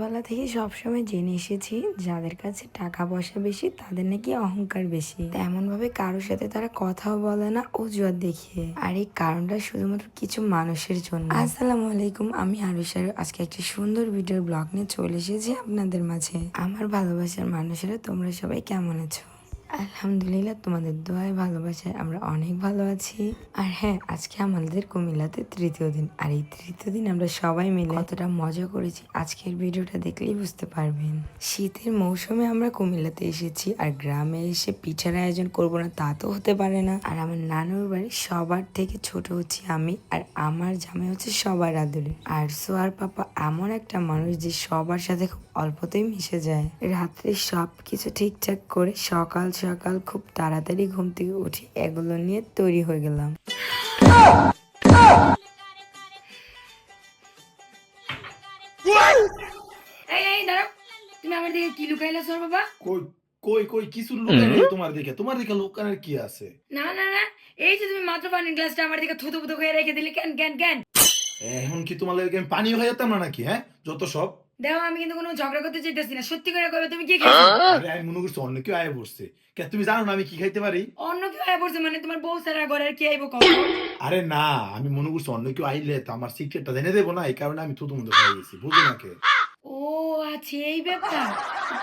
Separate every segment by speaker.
Speaker 1: ছোটবেলা থেকে সবসময় জেনে এসেছি, যাদের কাছে টাকা পয়সা বেশি, তাদের নাকি অহংকার বেশি। এমন ভাবে কারোর সাথে তারা কথাও বলে না, অজুহাত দেখিয়ে। আর এই কারণটা শুধুমাত্র কিছু মানুষের জন্য। আসসালামু আলাইকুম, আমি আরুষার আজকে একটি সুন্দর ভিডিওর ব্লগ নিয়ে চলে এসেছি আপনাদের মাঝে। আমার ভালোবাসার মানুষেরা, তোমরা সবাই কেমন আছো? আলহামদুলিল্লাহ, তোমাদের দোয়ায় ভালোবাসায় আমরা অনেক ভালো আছি। আর হ্যাঁ আজকে আমাদের কুমিল্লাতে তৃতীয় দিন। আর এই তৃতীয় দিন আমরা সবাই মিলে কতটা মজা করেছি। আজকের ভিডিওটা দেখলেই বুঝতে পারবেন। শীতের মৌসুমে আমরা কুমিল্লাতে এসেছি আর গ্রামে এসে পিঠার আয়োজন করব না, তা তো হতে পারে না। আর আমার নানুর বাড়ি সবার থেকে ছোট হচ্ছে আমি, আর আমার জামাই হচ্ছে সবার আদরে আর সোয়ার পাপা এমন একটা মানুষ যে সবার সাথে খুব অল্পতেই মিশে যায়। রাত্রে সব কিছু ঠিকঠাক করে সকাল সকাল খুব তাড়াতাড়ি ঘুম থেকে উঠে এগুলো নিয়ে তৈরি হয়ে গেলাম।
Speaker 2: এই এই দাঁড়াও। তুমি আমার দিকে কি লুকাইলা সর বাবা?
Speaker 3: কই কই কই কিছু তোমার দিকে? তোমার দিকে লুকানোর কি আছে?
Speaker 2: না না না এই যে তুমি মাত্র পানির গ্লাসটা আমার দিকে থুতু করে রেখে দিলে কেন কেন কেন?
Speaker 3: এখন কি তোমার লাগে পানি হয়ে যেতাম না নাকি হ্যাঁ? যত সব।
Speaker 2: দেখো আমি কিন্তু কোনো ঝগড়া করতে চাইতেছি না। সত্যি করে কবে তুমি কি খাইছো
Speaker 3: আরে আমি মনে করছি অন্য কেউ আয় বসছে কে তুমি জানো না আমি কি খাইতে পারি?
Speaker 2: অন্য কেউ আয় পড়ছে মানে তোমার বউ সারা ঘরে আর কি আইবো কম
Speaker 3: আরে না আমি মনে করছি অন্য কেউ আইলে তো আমার সিক্রেটটা জেনে দেবো না এই কারণে আমি থুতু মতো খাই গেছি বুঝো না কে।
Speaker 2: ও আচ্ছা এই ব্যাপার।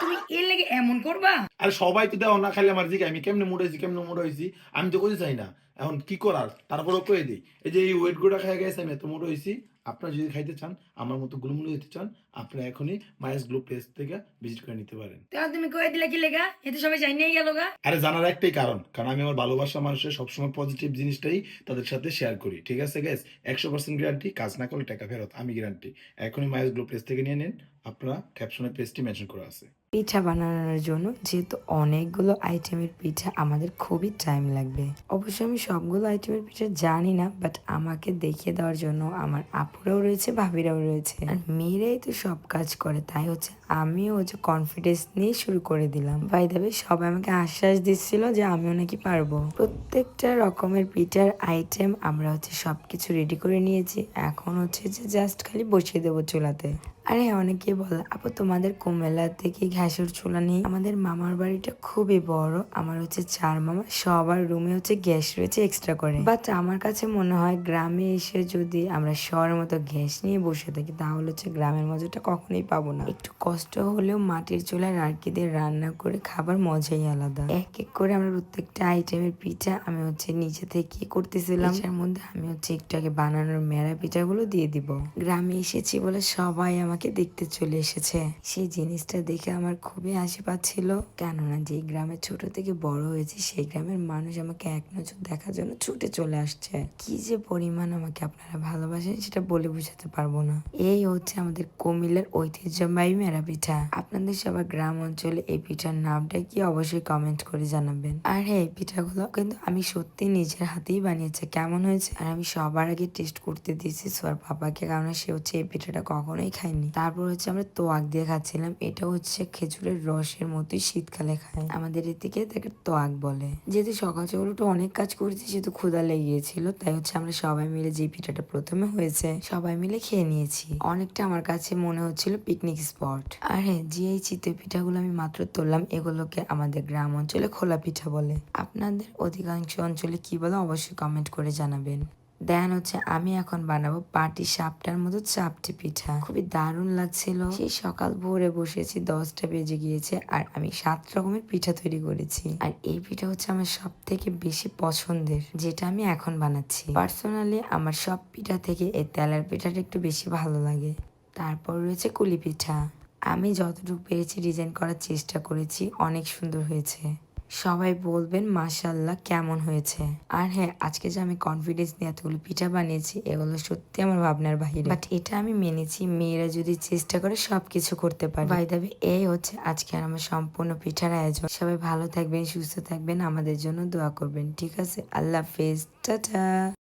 Speaker 2: তুমি এর লেগে এমন করবা?
Speaker 3: আরে সবাই তো দেও না খালি আমার দিকে আমি কেমনে মোড়াইছি কেমনে মোড়াইছি আমি তো করতে চাই না। এখন কি করার? তারপরেও কয়ে দিই এই যে এই ওয়েটগুলো খাই গেছে আমি এত মোটো হয়েছি আপনারা যদি খাইতে চান আমার মতো গুলমুলো হতে চান আপনারা এখনই মায়াস গ্লো প্লেস থেকে ভিজিট করে নিতে পারেন।
Speaker 2: তাহলে তুমি কয়ে দিলে কি লেগা? এতে সবাই জানিয়ে নিয়ে গেল গা।
Speaker 3: আরে জানার একটাই কারণ কারণ আমি আমার ভালোবাসা মানুষের সবসময় পজিটিভ জিনিসটাই তাদের সাথে শেয়ার করি। ঠিক আছে গ্যাস একশো পার্সেন্ট গ্যারান্টি কাজ না করলে টাকা ফেরত আমি গ্যারান্টি এখনই মায়াস গ্লো প্লেস থেকে নিয়ে নিন আপনারা ক্যাপশনে পেজটি মেনশন করা আছে।
Speaker 1: পিঠা বানানোর জন্য যেহেতু অনেকগুলো আইটেমের পিঠা আমাদের খুবই টাইম লাগবে। অবশ্য আমি সবগুলো আইটেমের পিঠা জানি না বাট আমাকে দেখিয়ে দেওয়ার জন্য আমার আপুরাও রয়েছে, ভাবিরাও রয়েছে। আর মেয়েরাই তো সব কাজ করে, তাই হচ্ছে আমিও হচ্ছে কনফিডেন্স নিয়ে শুরু করে দিলাম। বাই দেবে সবাই আমাকে আশ্বাস দিচ্ছিল যে আমিও নাকি পারব। প্রত্যেকটা রকমের পিঠার আইটেম আমরা হচ্ছে সবকিছু রেডি করে নিয়েছি। এখন হচ্ছে যে জাস্ট খালি বসিয়ে দেবো চুলাতে। আরে অনেকে বলে, আপু, তোমাদের কুমিল্লা থেকে ঘ্যাসের চুলা নেই? আমাদের মামার বাড়িটা খুবই বড়, আমার হচ্ছে চার মামা, সবার রুমে হচ্ছে গ্যাস রয়েছে এক্সট্রা করে। বাট আমার কাছে মনে হয় গ্রামে এসে যদি আমরা শহরের মতো গ্যাস নিয়ে বসে থাকি, তাহলে হচ্ছে গ্রামের মজাটা কখনোই পাবো না। একটু কষ্ট হলেও মাটির চুলায় রাখি দিয়ে রান্না করে খাবার মজাই আলাদা। এক এক করে আমরা প্রত্যেকটা আইটেমের পিঠা আমি হচ্ছে নিচে থেকে করতেছিলাম। এর মধ্যে আমি হচ্ছে একটু আগে বানানোর মেরা পিঠাগুলো দিয়ে দিব। গ্রামে এসেছি বলে সবাই আমাকে দেখতে চলে এসেছে। সেই জিনিসটা দেখে আমার খুবই হাসি পাচ্ছিল। কেননা যে গ্রামে ছোট থেকে বড় হয়েছি, সেই গ্রামের মানুষ আমাকে এক নজর দেখার জন্য ছুটে চলে আসছে। কি যে পরিমাণ আমাকে আপনারা ভালোবাসেন সেটা বলে বোঝাতে পারব না। এই হচ্ছে আমাদের কুমিল্লার ঐতিহ্যবাহী মেরা পিঠা। আপনাদের সবার গ্রাম অঞ্চলে এই পিঠার নামটা কি অবশ্যই কমেন্ট করে জানাবেন। আর হ্যাঁ এই পিঠাগুলো কিন্তু আমি সত্যি নিজের হাতেই বানিয়েছি। কেমন হয়েছে? আর আমি সবার আগে টেস্ট করতে দিয়েছি। সোয়ার পাপাকে কারণ সে হচ্ছে এই পিঠাটা কখনোই খায়নি। তারপর হচ্ছে আমরা তোয়াক দিয়ে খাচ্ছিলাম। এটা হচ্ছে খেজুরের রসের মতোই শীতকালে খায় আমাদের এদিকে তাকে তোয়াক বলে। যেহেতু সকাল সকাল উঠে অনেক কাজ করেছি, সেহেতু ক্ষুদা লেগে গিয়েছিল তাই হচ্ছে আমরা সবাই মিলে যে পিঠাটা প্রথমে হয়েছে, সবাই মিলে খেয়ে নিয়েছি। অনেকটা আমার কাছে মনে হচ্ছিল পিকনিক স্পট আর হ্যাঁ যে এই চিতই পিঠাগুলো আমি মাত্র তুললাম, এগুলোকে আমাদের গ্রাম অঞ্চলে খোলা পিঠা বলে। আপনাদের অধিকাংশ অঞ্চলে কি বলে অবশ্যই কমেন্ট করে জানাবেন। দেন হচ্ছে আমি এখন বানাবো পাটি সাপটার মতো চাপটি পিঠা। খুবই দারুণ লাগছিল। সেই সকাল ভোরে বসেছি, দশটা বেজে গিয়েছে আর আমি সাত রকমের পিঠা তৈরি করেছি। আর এই পিঠা হচ্ছে আমার সব থেকে বেশি পছন্দের, যেটা আমি এখন বানাচ্ছি। পার্সোনালি আমার সব পিঠা থেকে এই তেলের পিঠাটা একটু বেশি ভালো লাগে। তারপর রয়েছে কুলি পিঠা। আমি যতটুকু পেরেছি ডিজাইন করার চেষ্টা করেছি, অনেক সুন্দর হয়েছে। সবাই বলবেন মাশাল্লাহ কেমন হয়েছে? আর হ্যাঁ আজকে যে আমি কনফিডেন্স নিয়ে এতগুলো পিঠা বানিয়েছি, এগুলো সত্যি আমার ভাবনার বাহিরে। বাট এটা আমি মেনেছি, মেয়েরা যদি চেষ্টা করে সব কিছু করতে পারে। বাই দাবি এই হচ্ছে আজকে আর আমার সম্পূর্ণ পিঠার আয়োজন। সবাই ভালো থাকবেন, সুস্থ থাকবেন, আমাদের জন্য দোয়া করবেন, ঠিক আছে? আল্লাহ হাফেজ, টাটা!